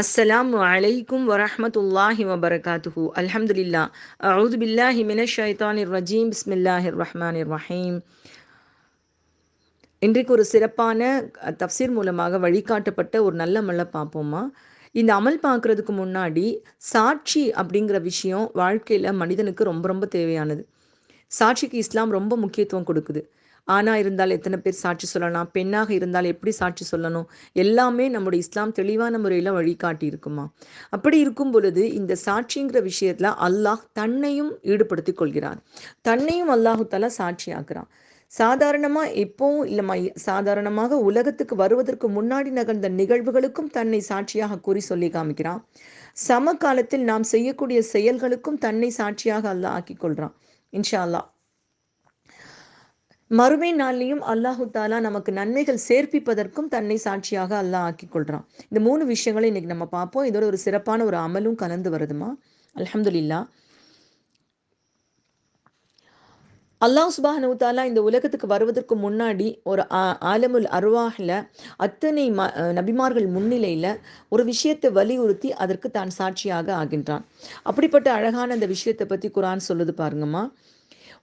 அஸ்ஸலாம் அலைக்கும் வரஹமத்துல்லாஹி வபரகாத்துஹு. அல்ஹம்துலில்லா. அவுது பில்லாஹி மினஷ் ஷைத்தானிர் ரஜீம். பிஸ்மில்லாஹிர் இர் ரஹீம். இன்றைக்கு ஒரு சிறப்பான தப்சீர் மூலமாக வழிகாட்டப்பட்ட ஒரு நல்ல மல்ல பார்ப்போமா? இந்த அமல் பார்க்குறதுக்கு முன்னாடி சாட்சி அப்படிங்கிற விஷயம் வாழ்க்கையில் மனிதனுக்கு ரொம்ப ரொம்ப தேவையானது. சாட்சிக்கு இஸ்லாம் ரொம்ப முக்கியத்துவம் கொடுக்குது. ஆணாக இருந்தால் எத்தனை பேர் சாட்சி சொல்லலாம்? பெண்ணாக இருந்தால் எப்படி சாட்சி சொல்லணும்? எல்லாமே நம்முடைய இஸ்லாம் தெளிவான முறையில் வழிகாட்டி இருக்குமா அப்படி இருக்கும் பொழுது இந்த சாட்சிங்கிற விஷயத்தில் அல்லாஹ் தன்னையும் ஈடுபடுத்தி கொள்கிறார். தன்னையும் அல்லாஹு தாலா சாட்சி ஆக்குறான் சாதாரணமா எப்பவும் இல்லைம்மா சாதாரணமாக உலகத்துக்கு வருவதற்கு முன்னாடி நகர்ந்த நிகழ்வுகளுக்கும் தன்னை சாட்சியாக கூறி சொல்லி காமிக்கிறான். சம காலத்தில் நாம் செய்யக்கூடிய செயல்களுக்கும் தன்னை சாட்சியாக அல்லாஹ் ஆக்கிக் கொள்றான். இன்ஷா அல்லாஹ். மறுமை நாள்லையும் அல்லாஹு தாலா நமக்கு நன்மைகள் சேர்ப்பிப்பதற்கும் தன்னை சாட்சியாக அல்லாஹ் ஆக்கி கொள்றான் இந்த மூணு விஷயங்களை இன்னைக்கு நம்ம பார்ப்போம். இதோட ஒரு சிறப்பான ஒரு அமலும் கலந்து வருதுமா அலமதுல்லா அல்லாஹ் சுபானு தாலா இந்த உலகத்துக்கு வருவதற்கு முன்னாடி ஒரு ஆலமுல் அருவாகில் அத்தனை ம நபிமார்கள் முன்னிலையில் ஒரு விஷயத்தை வலியுறுத்தி அதற்கு தான் சாட்சியாக ஆகின்றான். அப்படிப்பட்ட அழகான அந்த விஷயத்தை பற்றி குரான் சொல்லுது பாருங்கம்மா.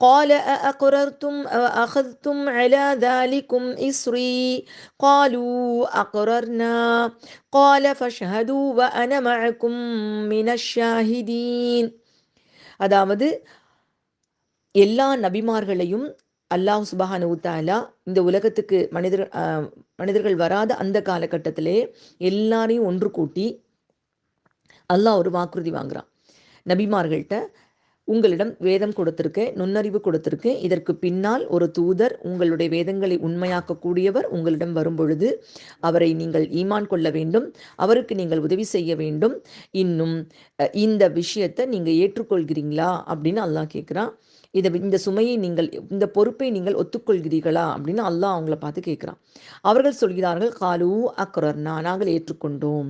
قال أأقررتم وأخذتم على ذلكم إصري قالوا أقررنا قال فاشهدوا وأنا معكم من الشاهدين அதாவது எல்லா நபிமார்களையும் அல்லாஹ் சுபஹானு தாலா இந்த உலகத்துக்கு மனிதர் ஆஹ், மனிதர்கள் வராத அந்த காலகட்டத்திலே எல்லாரையும் ஒன்று கூட்டி அல்லாஹ் ஒரு வாக்குறுதி வாங்குறான் நபிமார்கள்ட்ட உங்களிடம் வேதம் கொடுத்திருக்கேன் நுண்ணறிவு கொடுத்திருக்கேன் இதற்கு பின்னால் ஒரு தூதர் உங்களுடைய வேதங்களை உண்மையாக்கக்கூடியவர் உங்களிடம் வரும்பொழுது அவரை நீங்கள் ஈமான் கொள்ள வேண்டும் அவருக்கு நீங்கள் உதவி செய்ய வேண்டும். இன்னும் இந்த விஷயத்தை நீங்கள் ஏற்றுக்கொள்கிறீங்களா அப்படின்னு அல்லாஹ் கேட்குறான் இதை இந்த சுமையை நீங்கள் இந்த பொறுப்பை நீங்கள் ஒத்துக்கொள்கிறீர்களா அப்படின்னு அல்லாஹ் அவங்கள பார்த்து கேட்குறான் அவர்கள் சொல்கிறார்கள் காலு அக்ரர்னா நாங்கள் ஏற்றுக்கொண்டோம்.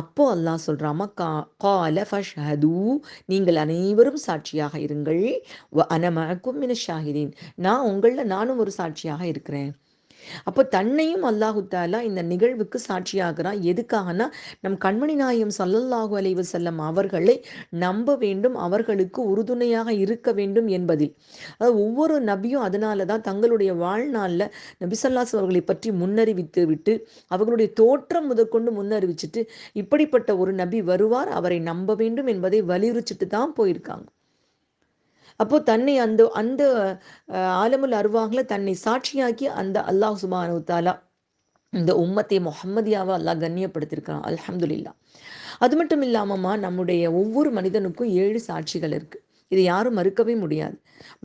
அப்போ அல்லாஹ் சொல்கிறாமா கா கால ஃபஷ்ஹது. நீங்கள் அனைவரும் சாட்சி சாட்சியாக இருங்கள். அனமாக்கும் அனமக்கும் மின ஷாஹிதீன். நான் உங்களில் நானும் ஒரு சாட்சியாக இருக்கிறேன். அப்போ தன்னையும் அல்லாஹு தாலா இந்த நிகழ்வுக்கு சாட்சியாகிறான். எதுக்காகனா நம் கண்மணி நாயம் சல்லல்லாஹு அலைவு செல்லம் அவர்களை நம்ப வேண்டும் அவர்களுக்கு உறுதுணையாக இருக்க வேண்டும் என்பதில். அதாவது ஒவ்வொரு நபியும் அதனால தான் தங்களுடைய வாழ்நாளில் நபிசல்லாஸ் அவர்களை பற்றி முன்னறிவித்து விட்டு அவர்களுடைய தோற்றம் முதற்கொண்டு முன்னறிவிச்சிட்டு இப்படிப்பட்ட ஒரு நபி வருவார். அவரை நம்ப வேண்டும் என்பதை வலியுறுத்திட்டு தான் போயிருக்காங்க. அப்போ தன்னை அந்த அந்த ஆலமுல் அருவாகில் தன்னை சாட்சியாக்கி அந்த அல்லாஹ் சுபானு தாலா இந்த உம்மத்தை முகம்மதியாக அல்லாஹ் கண்ணியப்படுத்தியிருக்கான் அல்ஹம்துலில்லாஹ் அது மட்டும் இல்லாமம்மா நம்முடைய ஒவ்வொரு மனிதனுக்கும் ஏழு சாட்சிகள் இருக்கு. இதை யாரும் மறுக்கவே முடியாது.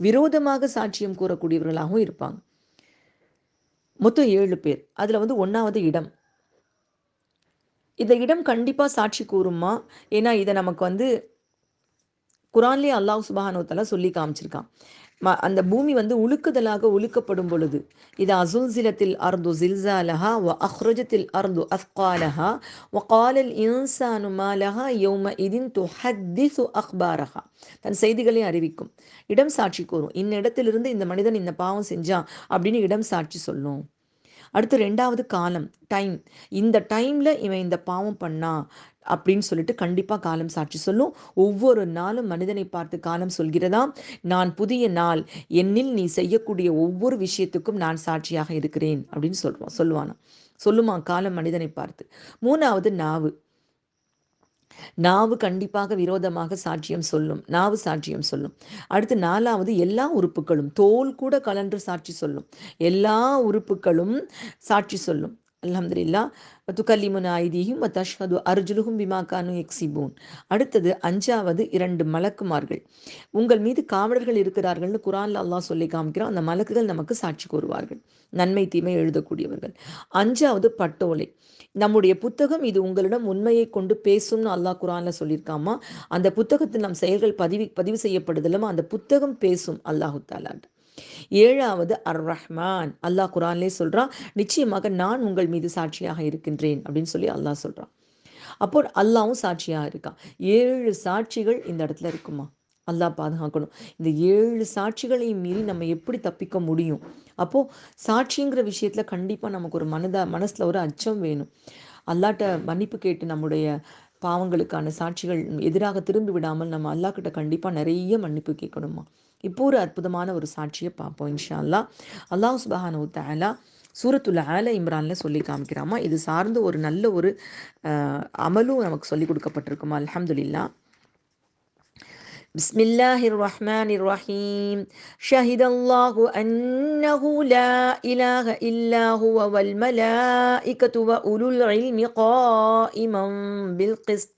விரோதமாக சாட்சியம் கூறக்கூடியவர்களாகவும் இருப்பாங்க. மொத்தம் ஏழு பேர். அதில் வந்து ஒன்றாவது இடம். இந்த இடம் கண்டிப்பாக சாட்சி கூறுமா ஏன்னா இதை நமக்கு வந்து குரான்லேயே அல்லாஹ் சுபஹானு சொல்லி காமிச்சிருக்கான். அந்த பூமி வந்து உழுக்குதலாக உழுக்கப்படும் பொழுது இது அசுல்சிலத்தில் அர்து ஜில்சாலஹா வ அஹ்ரஜத்தில் அர்து அஃப்காலஹா வ காலல் இன்சானு மாலஹா யௌம இதின் துஹத்திசு அக்பாரஹா தன் செய்திகளை அறிவிக்கும். இடம் சாட்சி கூறும். இந்த இடத்திலிருந்து இந்த மனிதன் இந்த பாவம் செஞ்சான் அப்படின்னு இடம் சாட்சி சொல்லும். அடுத்து ரெண்டாவது காலம் டைம். இந்த டைம்ல இவன் இந்த பாவம் பண்ணா அப்படின்னு சொல்லிட்டு கண்டிப்பாக காலம் சாட்சி சொல்லும். ஒவ்வொரு நாளும் மனிதனை பார்த்து காலம் சொல்கிறதாம் நான் புதிய நாள் என்னில் நீ செய்யக்கூடிய ஒவ்வொரு விஷயத்துக்கும் நான் சாட்சியாக இருக்கிறேன் அப்படின்னு சொல்லுவான் சொல்லுவானா? சொல்லுமா? காலம் மனிதனை பார்த்து. மூணாவது நாவு. நாவு கண்டிப்பாக விரோதமாக சாட்சியம் சொல்லும். நாவு சாட்சியம் சொல்லும். அடுத்து நாலாவது எல்லா உறுப்புகளும். தோல் கூட கலன்று சாட்சி சொல்லும். எல்லா உறுப்புகளும் சாட்சி சொல்லும். அலமதுல்லா துக்கல்லிமுன் ஐதீஹும் தஷ்ஹது அர்ஜுலுஹும் பிமா எக்ஸிபூன் அடுத்தது அஞ்சாவது இரண்டு மலக்குமார்கள். உங்கள் மீது காவலர்கள் இருக்கிறார்கள்னு குரான்ல அல்லாஹ் சொல்லி காமிக்கிறோம் அந்த மலக்குகள் நமக்கு சாட்சி கூறுவார்கள். நன்மை தீமை எழுதக்கூடியவர்கள். அஞ்சாவது பட்டோலை. நம்முடைய புத்தகம் இது உங்களிடம் உண்மையை கொண்டு பேசும்னு அல்லாஹ் குரான்ல சொல்லியிருக்காமா? அந்த புத்தகத்தில் நம் செயல்கள் பதிவு பதிவு செய்யப்படுதில்லாம அந்த புத்தகம் பேசும் அல்லாஹு தாலாட்டு. ஏழாவது அர் ரஹ்மான் அல்லாஹ் குரான்லே சொல்கிறான் நிச்சயமாக நான் உங்கள் மீது சாட்சியாக இருக்கின்றேன் அப்படின்னு சொல்லி அல்லாஹ் சொல்கிறான் அப்போ அல்லாவும் சாட்சியாக இருக்கான். ஏழு சாட்சிகள் இந்த இடத்துல இருக்குமா? அல்லாஹ் பாதுகாக்கணும். இந்த ஏழு சாட்சிகளையும் மீறி நம்ம எப்படி தப்பிக்க முடியும்? அப்போது சாட்சிங்கிற விஷயத்தில் கண்டிப்பாக நமக்கு ஒரு மனதா மனசில் ஒரு அச்சம் வேணும். அல்லாட்ட மன்னிப்பு கேட்டு நம்முடைய பாவங்களுக்கான சாட்சிகள் எதிராக திரும்பி விடாமல் நம்ம அல்லா கிட்ட கண்டிப்பாக நிறைய மன்னிப்பு கேட்கணுமா? இப்போ ஒரு அற்புதமான ஒரு சாட்சியை பார்ப்போம் இன்ஷா அல்லா அல்லாஹ் சுபஹானு தஆலா சூரத்துல் ஆல இம்ரான்ல சொல்லி காமிக்கிறாமா இது சார்ந்த ஒரு நல்ல ஒரு அஹ், அமலும் நமக்கு சொல்லி கொடுக்கப்பட்டிருக்குமா அல்ஹம்துலில்லா بسم الله الرحمن الرحيم شهد الله أنه لا إله إلا هو والملائكة وأولو العلم قائما بالقسط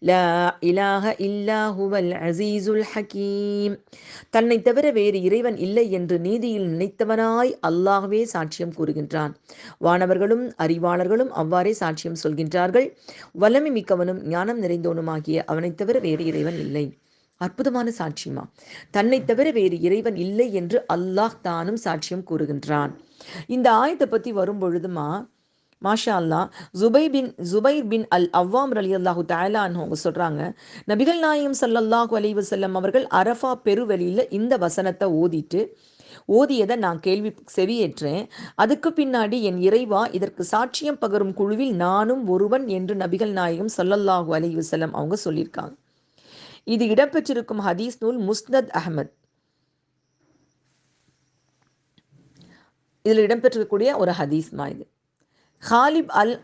லா இலாக இல்லாஹுவல் அசீசுல் ஹக்கீம் தன்னை தவிர வேறு இறைவன் இல்லை என்று நீதியில் நினைத்தவனாய் அல்லாகவே சாட்சியம் கூறுகின்றான். வானவர்களும் அறிவாளர்களும் அவ்வாறே சாட்சியம் சொல்கின்றார்கள். வல்லமை மிக்கவனும் ஞானம் நிறைந்தவனுமாகிய அவனைத் தவிர வேறு இறைவன் இல்லை. அற்புதமான சாட்சியமா? தன்னை தவிர வேறு இறைவன் இல்லை என்று அல்லாஹ் தானும் சாட்சியம் கூறுகின்றான். இந்த ஆயத்தை பற்றி வரும் பொழுதுமா மாஷா அல்லாஹ் ஜுபை பின் ஜுபைர் பின் அல் அவ்வாம் அலி அல்லாஹு தாலான்னு அவங்க சொல்கிறாங்க நபிகள் நாயம் சல்லல்லாஹு அலி வசல்லம் அவர்கள் அரஃபா பெருவெளியில் இந்த வசனத்தை ஓதிட்டு ஓதியதை நான் கேள்வி செவியேற்றேன். அதுக்கு பின்னாடி என் இறைவா இதற்கு சாட்சியம் பகரும் குழுவில் நானும் ஒருவன் என்று நபிகள் நாயகம் சொல்லல்லாஹு அலி வசல்லம் அவங்க சொல்லியிருக்காங்க. இது இடம்பெற்றிருக்கும் ஹதீஸ் நூல் முஸ்னத் அஹ்மத். இதில் இடம்பெற்றிருக்கக்கூடிய ஒரு ஹதீஸ்மா இது. ஹாலிப் அல்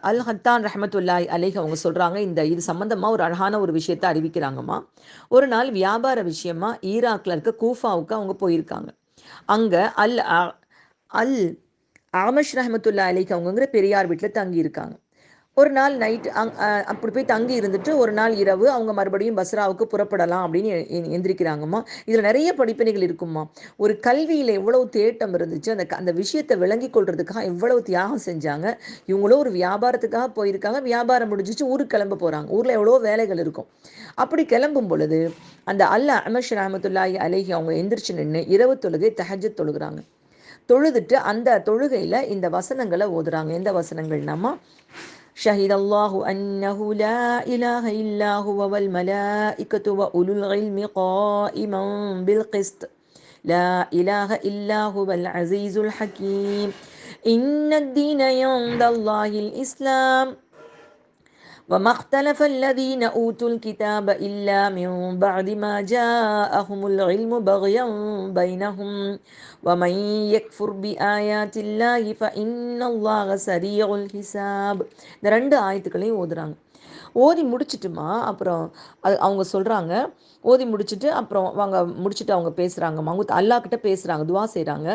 அல் ஹத்தான் ரஹமத்துல்லாய் அலைஹ் அவங்க சொல்கிறாங்க இந்த இது சம்மந்தமாக ஒரு அழகான ஒரு விஷயத்தை அறிவிக்கிறாங்கம்மா. ஒரு நாள் வியாபார விஷயமா ஈராக்ல இருக்க கூஃபாவுக்கு அவங்க போயிருக்காங்க. அங்கே அல் அ- அல் ஆமஷ் ரஹமத்துல்லா அலைக்கு அவங்கங்கிற பெரியார் வீட்டில் தங்கி இருக்காங்க ஒரு நாள் நைட் அங் அப்படி போய் தங்கி இருந்துட்டு ஒரு நாள் இரவு அவங்க மறுபடியும் பஸ்ராவுக்கு புறப்படலாம் அப்படின்னு எந்திரிக்கிறாங்கம்மா. இதில் நிறைய படிப்பினைகள் இருக்குமா ஒரு கல்வியில் எவ்வளவு தேட்டம் இருந்துச்சு அந்த க- அந்த விஷயத்தை விளங்கி கொள்றதுக்காக எவ்வளவு தியாகம் செஞ்சாங்க. இவங்களும் ஒரு வியாபாரத்துக்காக போயிருக்காங்க. வியாபாரம் முடிஞ்சிச்சு ஊருக்கு கிளம்ப போகிறாங்க ஊரில் எவ்வளோ வேலைகள் இருக்கும். அப்படி கிளம்பும் பொழுது அந்த அல்ல அமஷ் ரஹமத்துல்லாஹி அலேஹி அவங்க எந்திரிச்சு நின்று இரவு தொழுகை தஹஜ் தொழுகிறாங்க. தொழுதுட்டு அந்த தொழுகையில் இந்த வசனங்களை ஓதுறாங்க. எந்த வசனங்கள்னாமா شهد الله أنه لا إله إلا هو والملائكة وأولو العلم قائما بالقسط. لا إله إلا هو العزيز الحكيم. إن الدين عند الله الإسلام. وما اختلف الذين أوتوا الكتاب إلا من بعد ما جاءهم العلم بغيا بينهم ومن يكفر بآيات الله فإن الله سريع الحساب இந்த ரெண்டு ஆயத்துக்களையும் ஓதுறாங்க ஓதி முடிச்சிட்டுமா அப்புறம் அது அவங்க சொல்கிறாங்க ஓதி முடிச்சுட்டு அப்புறம் அவங்க முடிச்சுட்டு அவங்க பேசுகிறாங்க அவங்க அல்லாஹ் கிட்ட பேசுகிறாங்க துவா செய்கிறாங்க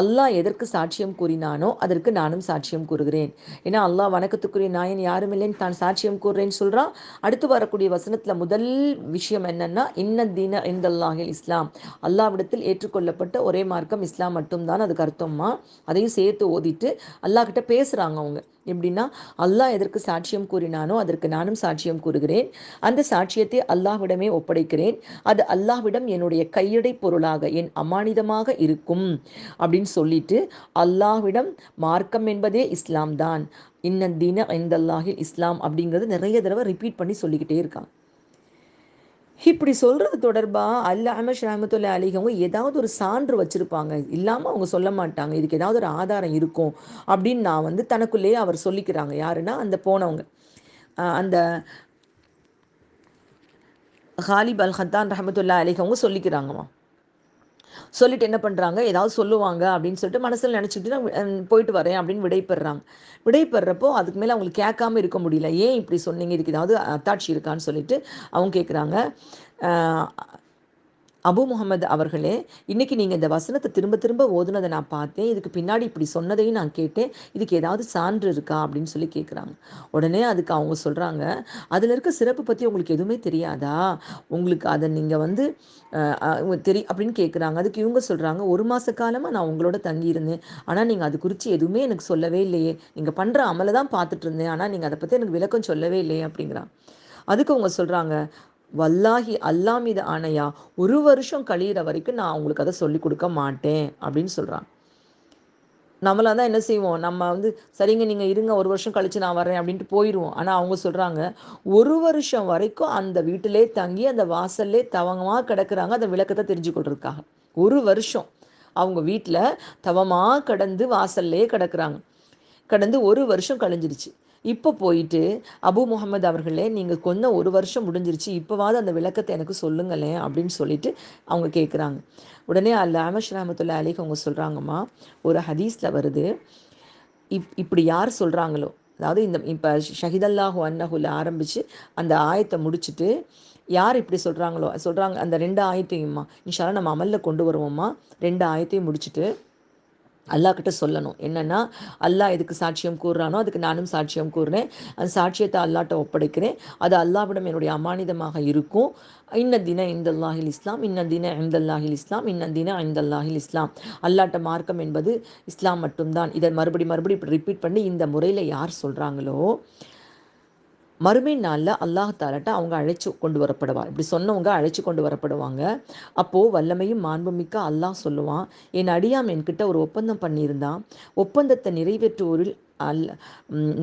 அல்லாஹ் எதற்கு சாட்சியம் கூறினானோ அதற்கு நானும் சாட்சியம் கூறுகிறேன். ஏன்னா அல்லாஹ் வணக்கத்துக்குரிய நாயன் யாரும் இல்லைன்னு தான் சாட்சியம் கூறுறேன்னு சொல்கிறான் அடுத்து வரக்கூடிய வசனத்தில் முதல் விஷயம் என்னன்னா இன்ன தீன இந்தல்லாஹில் இஸ்லாம். அல்லாவிடத்தில் ஏற்றுக்கொள்ளப்பட்ட ஒரே மார்க்கம் இஸ்லாம் மட்டும்தான் அதுக்கு அர்த்தமா அதையும் சேர்த்து ஓதிட்டு அல்லாஹ் கிட்ட பேசுகிறாங்க அவங்க. எப்படின்னா அல்லாஹ் எதற்கு சாட்சியம் கூறினானோ அதற்கு நானும் சாட்சியம் கூறுகிறேன். அந்த சாட்சியத்தை அல்லாஹ்விடமே ஒப்படைக்கிறேன். அது அல்லாஹ்விடம் என்னுடைய கையடை பொருளாக என் அமானிதமாக இருக்கும் அப்படின்னு சொல்லிட்டு அல்லாஹ்விடம் மார்க்கம் என்பதே இஸ்லாம் தான் இன்ன இந்த ஐந்தல்லாஹில் இஸ்லாம் அப்படிங்கிறது நிறைய தடவை ரிப்பீட் பண்ணி சொல்லிக்கிட்டே இருக்காங்க. இப்படி சொல்கிறது தொடர்பாக அல்ல அமஷ் ரஹமத்துல்லா அலிகவங்க ஏதாவது ஒரு சான்று வச்சுருப்பாங்க. இல்லாமல் அவங்க சொல்ல மாட்டாங்க. இதுக்கு ஏதாவது ஒரு ஆதாரம் இருக்கும் அப்படின்னு நான் வந்து தனக்குள்ளேயே அவர் சொல்லிக்கிறாங்க. யாருன்னா அந்த போனவங்க. அந்த ஹாலிப் அல் ஹத்தான் ரஹமத்துல்லா அலிகவங்க சொல்லிக்கிறாங்கம்மா. சொல்லிட்டு என்ன பண்ணுறாங்க ஏதாவது சொல்லுவாங்க அப்படின்னு சொல்லிட்டு மனசில் நினச்சிக்கிட்டு நான் போயிட்டு வரேன் அப்படின்னு விடைபெறாங்க. விடைபெறப்போ அதுக்கு மேலே அவங்களுக்கு கேட்காம இருக்க முடியல. ஏன் இப்படி சொன்னீங்க? இதுக்கு ஏதாவது அத்தாட்சி இருக்கான்னு சொல்லிட்டு அவங்க கேட்குறாங்க அபு முகமது அவர்களே இன்னைக்கு நீங்கள் இந்த வசனத்தை திரும்ப திரும்ப ஓதுனதை நான் பார்த்தேன். இதுக்கு பின்னாடி இப்படி சொன்னதையும் நான் கேட்டேன். இதுக்கு ஏதாவது சான்று இருக்கா அப்படின்னு சொல்லி கேட்குறாங்க உடனே அதுக்கு அவங்க சொல்கிறாங்க அதில் இருக்க சிறப்பு பற்றி உங்களுக்கு எதுவுமே தெரியாதா? உங்களுக்கு அதை நீங்கள் வந்து தெரி அப்படின்னு கேட்குறாங்க அதுக்கு இவங்க சொல்கிறாங்க ஒரு மாத காலமாக நான் உங்களோட தங்கியிருந்தேன். ஆனால் நீங்கள் அது குறித்து எதுவுமே எனக்கு சொல்லவே இல்லையே. நீங்கள் பண்ணுற அமலை தான் பார்த்துட்டு இருந்தேன். ஆனால் நீங்கள் அதை பற்றி எனக்கு விளக்கம் சொல்லவே இல்லையே அப்படிங்கிறான் அதுக்கு அவங்க சொல்கிறாங்க வல்லாஹி அல்லா மீது ஆணையா ஒரு வருஷம் கழியிற வரைக்கும் நான் அவங்களுக்கு அதை சொல்லி கொடுக்க மாட்டேன் அப்படின்னு சொல்கிறான் நம்மளாக தான் என்ன செய்வோம்? நம்ம வந்து சரிங்க நீங்கள் இருங்க ஒரு வருஷம் கழித்து நான் வரேன் அப்படின்ட்டு போயிடுவோம் ஆனால் அவங்க சொல்கிறாங்க ஒரு வருஷம் வரைக்கும் அந்த வீட்டிலே தங்கி அந்த வாசல்லே தவங்கமாக கிடக்குறாங்க அந்த விளக்கத்தை தெரிஞ்சு கொள்றதுக்காக. ஒரு வருஷம் அவங்க வீட்டில் தவமாக கடந்து வாசல்லே கிடக்குறாங்க. கடந்து ஒரு வருஷம் கழிஞ்சிருச்சு. இப்போ போயிட்டு அபு முகமது அவர்களே நீங்கள் கொஞ்சம் ஒரு வருஷம் முடிஞ்சிருச்சு இப்போவாது அந்த விளக்கத்தை எனக்கு சொல்லுங்களேன் அப்படின்னு சொல்லிட்டு அவங்க கேட்குறாங்க உடனே அல்ல அமஷ் ரஹமத்துல்லா அலிக்கு அவங்க சொல்கிறாங்கம்மா ஒரு ஹதீஸில் வருது. இப் இப்படி யார் சொல்கிறாங்களோ அதாவது இந்த இப்போ ஷஹிதல்லாஹு அன்னஹுல ஆரம்பித்து அந்த ஆயத்தை முடிச்சுட்டு யார் இப்படி சொல்கிறாங்களோ சொல்கிறாங்க அந்த ரெண்டு ஆயத்தையும்மா இன்ஷால்லாம் நம்ம அமலில் கொண்டு வருவோம்மா ரெண்டு ஆயத்தையும் முடிச்சுட்டு அல்லாக்கிட்ட சொல்லணும். என்னென்னா அல்லாஹ் எதுக்கு சாட்சியம் கூறுறானோ அதுக்கு நானும் சாட்சியம் கூறுறேன். அந்த சாட்சியத்தை அல்லாட்ட ஒப்படைக்கிறேன். அது அல்லாவிடம் என்னுடைய அமானிதமாக இருக்கும். இன்ன தின இந்தல்லாஹில் இஸ்லாம் இன்ன தின ஐந்தல்லாஹில் இஸ்லாம் இன்ன தின இந்தல்லாஹில் இஸ்லாம். அல்லாட்ட மார்க்கம் என்பது இஸ்லாம் மட்டும்தான். இதை மறுபடி மறுபடி இப்படி ரிப்பீட் பண்ணி இந்த முறையில் யார் சொல்கிறாங்களோ மறுமை நாளில் அல்லாஹ் அவங்க அழைச்சி கொண்டு வரப்படுவார். இப்படி சொன்னவங்க அழைச்சி கொண்டு வரப்படுவாங்க. அப்போது வல்லமையும் மாண்புமிக்க அல்லாஹ் சொல்லுவான் என் அடியாம் என்கிட்ட ஒரு ஒப்பந்தம் பண்ணியிருந்தான். ஒப்பந்தத்தை நிறைவேற்றுவோரில் அல்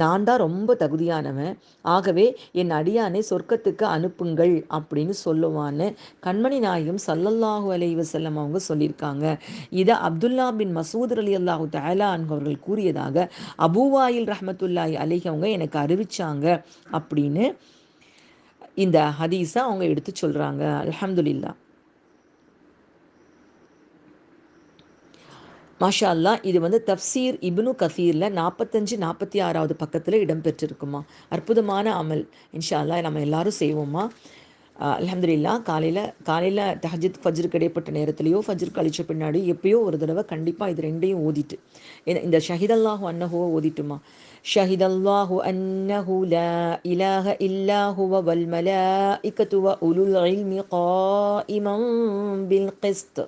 நான் தான் ரொம்ப தகுதியானவன். ஆகவே என் அடியானை சொர்க்கத்துக்கு அனுப்புங்கள் அப்படின்னு சொல்லுவான்னு கண்மணி நாயும் சல்லல்லாஹு அலைவ செல்லம் அவங்க சொல்லியிருக்காங்க. இதை அப்துல்லா பின் மசூத் அலி அல்லாஹு தயாலா அவர்கள் கூறியதாக அபூவாயில் ரஹமத்துல்லாய் அலிஹி அவங்க எனக்கு அறிவிச்சாங்க அப்படின்னு இந்த ஹதீஸை அவங்க எடுத்து சொல்கிறாங்க அலமதுல்லா மாஷா அல்லா இது வந்து தப்சீர் இப்னு கசீரில் நாற்பத்தஞ்சு நாற்பத்தி ஆறாவது பக்கத்தில் இடம்பெற்றிருக்குமா. அற்புதமான அமல். இன்ஷா அல்லா நம்ம எல்லாரும் செய்வோமா? அலமதுல்லா காலையில் காலையில் தஹஜித் ஃபஜ்ருக்கு இடைப்பட்ட நேரத்துலையோ ஃபஜ்ர் கழிச்ச பின்னாடி எப்பயோ ஒரு தடவை கண்டிப்பாக இது ரெண்டையும் ஓதிட்டு. இந்த ஷஹிதல்லாஹு அன்னஹுவை ஓதிட்டுமா? ஷஹிதல்லாஹு அன்னஹு லா இலாஹ இல்லாஹுவ வல் இக்கத்துவ வ உலுல் இல்மி இமம் பில் கிஸ்த்.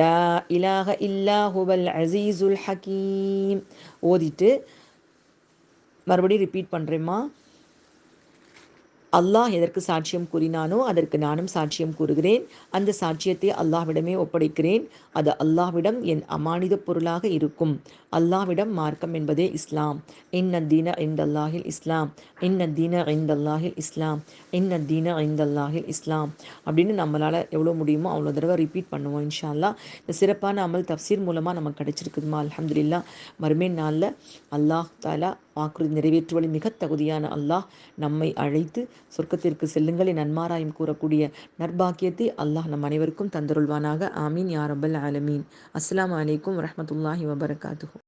லா இலாஹ இல்லாஹுவல் அசீசுல் ஹக்கீம் ஓதிட்டு மறுபடியும் ரிப்பீட் பண்ணுறேம்மா அல்லாஹ் எதற்கு சாட்சியம் கூறினானோ அதற்கு நானும் சாட்சியம் கூறுகிறேன். அந்த சாட்சியத்தை அல்லாஹ்விடமே ஒப்படைக்கிறேன். அது அல்லாஹ்விடம் என் அமானித பொருளாக இருக்கும். அல்லாஹ்விடம் மார்க்கம் என்பதே இஸ்லாம். இன்ன தீன ஐந்தல்லாஹில் இஸ்லாம். இன்ன தீன ஐந்தல்லாஹில் இஸ்லாம். இன்ன தீன ஐந்தல்லாஹில் இஸ்லாம். அப்படின்னு நம்மளால் எவ்வளோ முடியுமோ அவ்வளோ தடவை ரிப்பீட் பண்ணுவோம் இன்ஷால்லா இந்த சிறப்பான அமல் தப்சீர் மூலமாக நமக்கு கிடைச்சிருக்குதுமா? அலமதுல்லா மறுமே நாளில் அல்லாஹ் தாலா வாக்குறுதி நிறைவேற்றுவதில் மிக தகுதியான அல்லாஹ் நம்மை அழைத்து சொர்க்கத்திற்கு செல்லுங்கள் நன்மாராயம் கூறக்கூடிய நற்பாக்கியத்தை அல்லாஹ் நம் அனைவருக்கும் தந்தருள்வானாக. ஆமீன். யாரபல் ஆலமீன். அஸ்லாம் வலைக்கம் வரமத்துல்லாஹி வபரகாத்து